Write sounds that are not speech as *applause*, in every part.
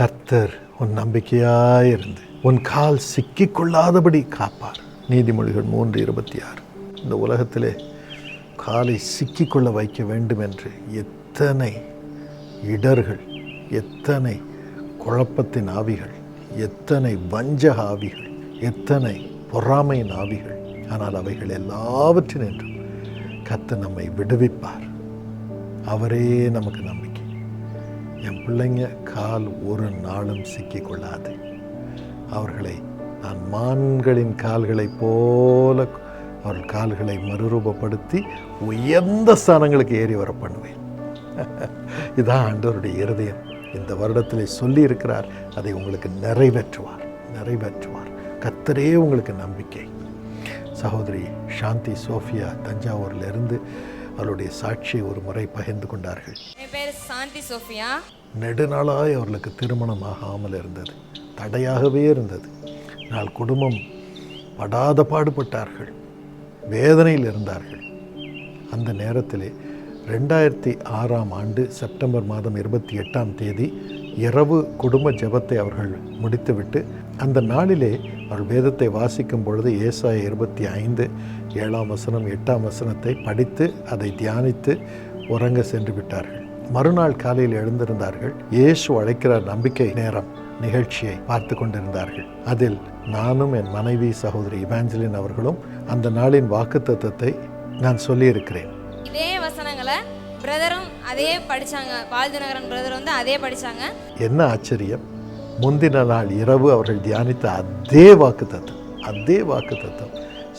கர்த்தர் உன் நம்பிக்கையாயிருந்து உன் கால் சிக்கிக்கொள்ளாதபடி காப்பார். நீதிமொழிகள் மூன்று இருபத்தி ஆறு இந்த உலகத்திலே காலை சிக்கிக்கொள்ள வைக்க வேண்டும் என்று எத்தனை இடர்கள் எத்தனை குழப்பத்தின் ஆவிகள் எத்தனை வஞ்சக ஆவிகள் எத்தனை பொறாமையின் ஆவிகள் ஆனால் அவைகள் எல்லாவற்றினின்றும் கர்த்தர் நம்மை விடுவிப்பார். அவரே நமக்கு நம்பிக்கை. என் பிள்ளைங்க கால் ஒரு நாளும் சிக்கிக்கொள்ளாது. அவர்களை நான் மான்களின் கால்களைப் போல அவர்கள் கால்களை மறுரூபப்படுத்தி உயர்ந்த ஸ்தானங்களுக்கு ஏறி வர பண்ணுவேன். *laughs* இதான் ஆண்டவருடைய இருதயம். இந்த வருடத்தில் சொல்லி இருக்கிறார் அதை உங்களுக்கு நிறைவேற்றுவார் நிறைவேற்றுவார். கத்தரே உங்களுக்கு நம்பிக்கை. சகோதரி சாந்தி சோஃபியா தஞ்சாவூர்லேருந்து அவருடைய சாட்சியை ஒரு முறை பகிர்ந்து கொண்டார்கள். என் பேர் சாந்தி சோஃபியா. நெடுநாளாய் அவர்களுக்கு திருமணம் ஆகாமல் இருந்தது. தடையாகவே இருந்தது. நாள் குடும்பம் படாத பாடுபட்டார்கள். வேதனையில் இருந்தார்கள். அந்த நேரத்திலே ரெண்டாயிரத்தி ஆறாம் ஆண்டு செப்டம்பர் மாதம் இருபத்தி எட்டாம் தேதி இரவு குடும்ப ஜெபத்தை அவர்கள் முடித்துவிட்டு அந்த நாளிலே அவர்கள் வேதத்தை வாசிக்கும் பொழுது ஏசாய இருபத்தி ஐந்து ஏழாம் வசனம் எட்டாம் வசனத்தை படித்து அதை தியானித்து உறங்க சென்று விட்டார்கள். மறுநாள் காலையில் எழுந்திருந்தார்கள். இயேசு அழைக்கிறார் நம்பிக்கை நேரம் நிகழ்ச்சியை பார்த்து கொண்டிருந்தார்கள். அதில் நானும் என் மனைவி சகோதரி இவாஞ்சலின் அவர்களும் அந்த நாளின் வாக்குத்தத்தத்தை நான் சொல்லியிருக்கிறேன். பிரதரும் அதே படிச்சாங்க. பால்தினகரன் பிரதர் வந்து அதே படிச்சாங்க. என்ன ஆச்சரியம். முந்தின நாள் இரவு அவர்கள் தியானித்த அதே வாக்குத்தத்தம் அதே வாக்குத்தத்தம்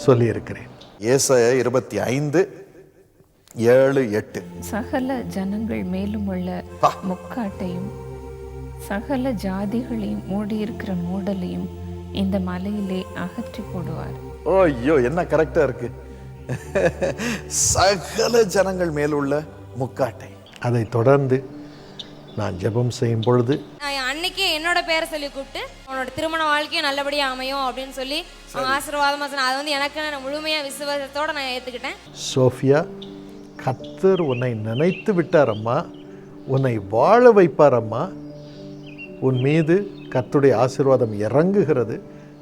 சொல்லியிருக்கிறேன். ஏசாயா இருபத்தி ஐந்து ஏழு எட்டு. சகல ஜனங்கள் மேலும் உள்ள முக்காட்டையும் சகல ஜாதிகளையும் மூடியிருக்கிற மூடலையும் இந்த மலையிலே அகற்றி போடுவார். ஓ ஐயோ என்ன கரெக்டா இருக்கு? சகல ஜனங்கள் மேலுள்ள முக்காட்டை. அதை தொடர்ந்து நான் ஜெபம் செய்யும் பொழுது நான் அன்னைக்கு என்னோட பேரை சொல்லி கூப்பிட்டு அவனோட திருமண வாழ்க்கையும் நல்லபடியாக அமையும் அப்படின்னு சொல்லி ஆசீர்வாதமாக சொன்னாங்க அது வந்து எனக்கு நான் முழுமையாக விசுவாசத்தோட நான் ஏற்றுக்கிட்டேன் சோஃபியா கத்தர் உன்னை நினைத்து விட்டாரம்மா உன்னை வாழ வைப்பாரம்மா உன் மீது கர்த்தருடைய ஆசீர்வாதம் இறங்குகிறது.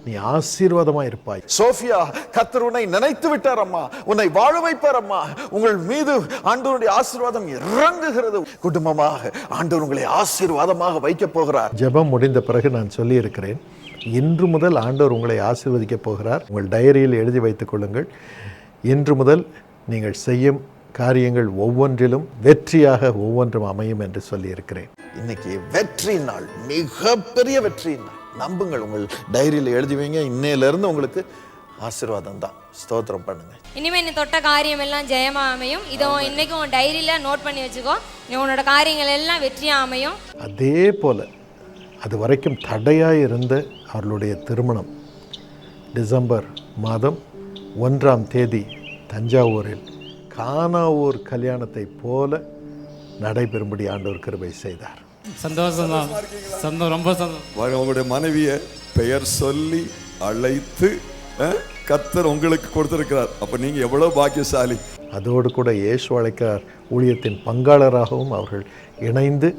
நீ ஆசீர்வாதமாக இருப்பாய். சோஃபியா கத்தர் உன்னை நினைத்து விட்டார் அம்மா. உன்னை வாழ வைப்பார் அம்மா. உங்கள் மீது ஆண்டவருடைய ஆசீர்வாதம் இறங்குகிறது. குடும்பமாக ஆண்டவர் உங்களை ஆசீர்வாதமாக வைக்க போகிறார். ஜெபம் முடிந்த பிறகு நான் சொல்லியிருக்கிறேன் இன்று முதல் ஆண்டவர் உங்களை ஆசீர்வதிக்கப் போகிறார். உங்கள் டைரியில் எழுதி வைத்துக் கொள்ளுங்கள். இன்று முதல் நீங்கள் செய்யும் காரியங்கள் ஒவ்வொன்றிலும் வெற்றியாக ஒவ்வொன்றும் அமையும் என்று சொல்லியிருக்கிறேன். இன்னைக்கு வெற்றி நாள் மிகப்பெரிய வெற்றி நாள். நம்புங்கள். உங்கள் டைரியில் எழுதி வைங்க இன்னையில இருந்து உங்களுக்கு ஆசீர்வாதம் தான் ஸ்தோத்திரம் பண்ணுங்க. இனிமேல் நீ தொட்ட காரியம் எல்லாம் ஜெயமா அமையும் இதை இன்னைக்கு உன் டைரியில் நோட் பண்ணி வச்சுக்கோ. நீ உன்னோட காரியங்கள் எல்லாம் வெற்றியாக அமையும். அதே போல அது வரைக்கும் தடையாக இருந்த அவர்களுடைய திருமணம். டிசம்பர் மாதம் ஒன்றாம் தேதி தஞ்சாவூரில் கானாவூர் கல்யாணத்தை போல நடைபெறும்படி ஆண்டவர் கிருபை செய்தார். சந்தோஷம் தான் சந்தோஷம் ரொம்ப சந்தோஷம். உங்களுடைய மனைவியை பெயர் சொல்லி அழைத்து அஹ், கர்த்தர் உங்களுக்கு கொடுத்திருக்கிறார். அப்ப நீங்க எவ்வளவு பாக்கியசாலி? அதோடு கூட இயேசு அழைக்கிறார். ஊழியத்தின் பங்காளராகவும் அவர்கள் இணைந்து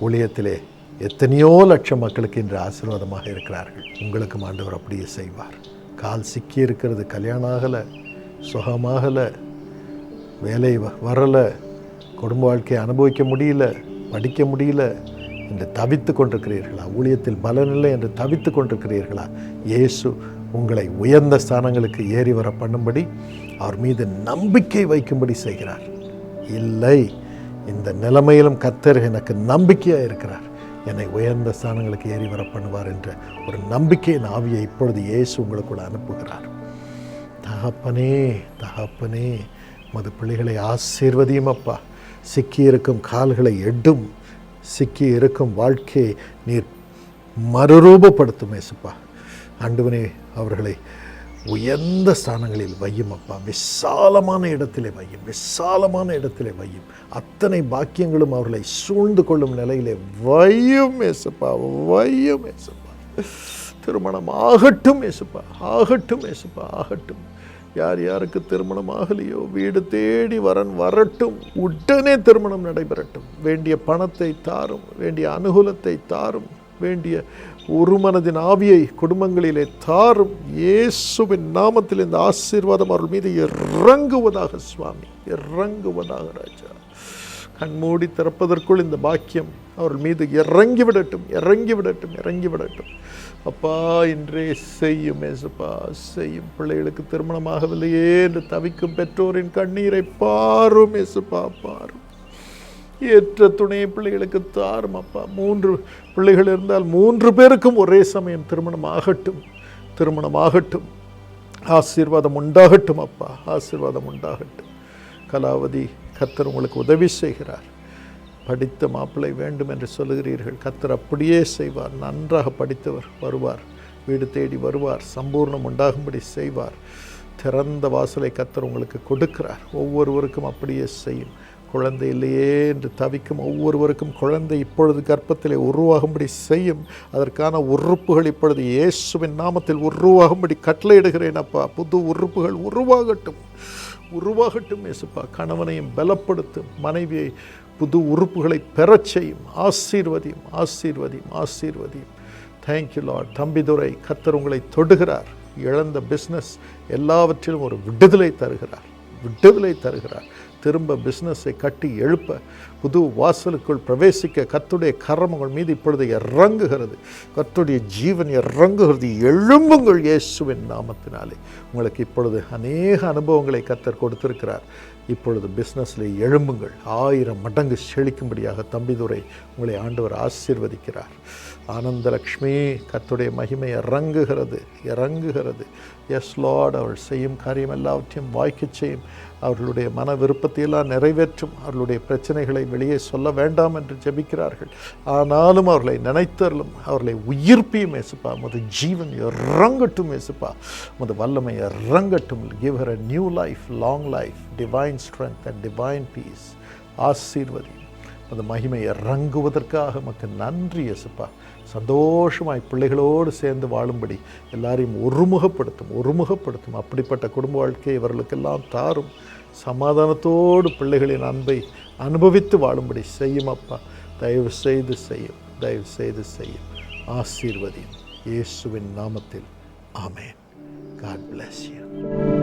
ஊழியத்திலே எத்தனையோ லட்சம் மக்களுக்கு இன்று ஆசீர்வாதமாக இருக்கிறார்கள். உங்களுக்கும் ஆண்டவர் அப்படியே செய்வார். கால் சிக்கி இருக்கிறது கல்யாணம் ஆகலை சுகமாகலை வேலை வ- வரலை குடும்ப வாழ்க்கையை அனுபவிக்க முடியல படிக்க முடியல என்று தவித்து கொண்டிருக்கிறீர்களா? ஊழியத்தில் பலனில்லை என்று தவித்து கொண்டிருக்கிறீர்களா? இயேசு உங்களை உயர்ந்த ஸ்தானங்களுக்கு ஏறி வர பண்ணும்படி அவர் மீது நம்பிக்கை வைக்கும்படி செய்கிறார். இல்லை இந்த நிலைமையிலும் கத்தர் எனக்கு நம்பிக்கையாக இருக்கிறார். என்னை உயர்ந்த ஸ்தானங்களுக்கு ஏறி வர பண்ணுவார் என்ற ஒரு நம்பிக்கையின் ஆவியை இப்பொழுது இயேசு உங்களுக்குள்ள அனுப்புகிறார். தகப்பனே தகப்பனே மது பிள்ளைகளை ஆசீர்வதியும் சிக்கியிருக்கும் கால்களை எட்டும் சிக்கி இருக்கும் வாழ்க்கையை நீர் மறுரூபப்படுத்தும் ஏசுப்பா. ஆண்டவனே அவர்களை உயர்ந்த ஸ்தானங்களில் வையும் அப்பா. விசாலமான இடத்திலே வையும் விசாலமான இடத்திலே வையும். அத்தனை பாக்கியங்களும் அவர்களை சூழ்ந்து கொள்ளும் நிலையிலே வையும் ஏசப்பா வையும் ஏசப்பா. திருமணம் ஆகட்டும் ஏசுப்பா ஆகட்டும் ஏசுப்பா ஆகட்டும். யார் யாருக்கு திருமணம் ஆகலையோ வீடு தேடி வரன் வரட்டும் உடனே திருமணம் நடைபெறட்டும். வேண்டிய பணத்தை தாரும் வேண்டிய அனுகூலத்தை தாரும் வேண்டிய ஒரு மனதின் ஆவியை குடும்பங்களிலே தாரும். இயேசுவின் நாமத்தில் இந்த ஆசீர்வாதம் அவர்கள் மீது இறங்குவதாக சுவாமி இறங்குவதாக ராஜா. கண்மூடி திறப்பதற்குள் இந்த பாக்கியம் அவர்கள் மீது இறங்கி விடட்டும் இறங்கி விடட்டும் இறங்கி விடட்டும். அப்பா இன்றே செய்யும் ஏசப்பா செய்யும் பிள்ளைகளுக்கு திருமணமாகவில்லையே என்று தவிக்கும் பெற்றோரின் கண்ணீரை பாரும் ஏசப்பா பாரும். ஏற்ற துணை பிள்ளைகளுக்கு தாரும் அப்பா. மூன்று பிள்ளைகள் இருந்தால் மூன்று பேருக்கும் ஒரே சமயம் திருமணம் ஆகட்டும் திருமணம் ஆகட்டும் ஆசீர்வாதம் உண்டாகட்டும் அப்பா. ஆசீர்வாதம் உண்டாகட்டும். கலாவதி கத்தர் உங்களுக்கு உதவி செய்கிறார். படித்த மாப்பிள்ளை வேண்டும் என்று சொல்லுகிறீர்கள். கத்தர் அப்படியே செய்வார். நன்றாக படித்தவர் வருவார். வீடு தேடி வருவார். சம்பூர்ணம் உண்டாகும்படி செய்வார். திறந்த வாசலை கத்தர் உங்களுக்கு கொடுக்கிறார். ஒவ்வொருவருக்கும் அப்படியே செய்யும். குழந்தை இல்லையே என்று தவிக்கும் ஒவ்வொருவருக்கும் குழந்தை இப்பொழுது கர்ப்பத்திலே உருவாகும்படி செய்யும். அதற்கான உறுப்புகள் இப்பொழுது இயேசுவின் நாமத்தில் உருவாகும்படி கட்டளையிடுகிறேன் அப்பா. புது உறுப்புகள் உருவாகட்டும். உருவாகட்டும் இயேசுப்பா கணவனையும் பலப்படுத்தும். மனைவியை புது உறுப்புகளை பெறச் செய்யும். ஆசீர்வதியும் ஆசீர்வதியும் ஆசீர்வதியும். தேங்க்யூ லார்ட் தம்பிதுரை கத்தர் உங்களை தொடுகிறார். இழந்த பிஸ்னஸ் எல்லாவற்றிலும் ஒரு விடுதலை தருகிறார். விடுதலை தருகிறார். திரும்ப பிஸ்னஸை கட்டி எழுப்ப புது வாசலுக்குள் பிரவேசிக்க கத்துடைய கர்மங்கள் மீது இப்பொழுது இறங்குகிறது. கத்துடைய ஜீவன் இறங்குகிறது. எழும்புங்கள் இயேசுவின் நாமத்தினாலே. உங்களுக்கு இப்பொழுது அநேக அனுபவங்களை கத்தர் கொடுத்திருக்கிறார். இப்பொழுது பிஸ்னஸில் எழும்புங்கள். ஆயிரம் மடங்கு செழிக்கும்படியாக தம்பிதுரை உங்களை ஆண்டவர் ஆசீர்வதிக்கிறார். ஆனந்தலக்ஷ்மி கத்துடைய மகிமை இறங்குகிறது இறங்குகிறது. எஸ் லார்ட் அவள் செய்யும் காரியம் எல்லாவற்றையும் வாய்க்கு செய்யும். அவர்களுடைய மன விருப்பத்தையெல்லாம் நிறைவேற்றும். அவர்களுடைய பிரச்சனைகளை வெளியே சொல்ல வேண்டாம் என்று ஜெபிக்கிறார்கள். ஆனாலும் அவர்களை நினைத்தரலும் அவர்களை உயிர்ப்பியும் ஏசுப்பா. முது ஜீவன் இறங்கட்டும் மேசுப்பா முது வல்லமை இறங்கட்டும். Give her a new life long life divine strength and divine peace ஆசீர்வதி அந்த மகிமை இறங்குவதற்காக மக்கள் நன்றி இயேசுப்பா சந்தோஷமாய் பிள்ளைகளோடு சேர்ந்து வாழும்படி எல்லாரையும் ஒருமுகப்படுத்தும் ஒருமுகப்படுத்தும். அப்படிப்பட்ட குடும்ப வாழ்க்கையை இவர்களுக்கெல்லாம் தாரும். சமாதானத்தோடு பிள்ளைகளின் அன்பை அனுபவித்து வாழும்படி செய்யும் அப்பா தயவு செய்து செய்யும் தயவு செய்து செய்யும். ஆசீர்வதியும். இயேசுவின் நாமத்தில். ஆமேன். God bless you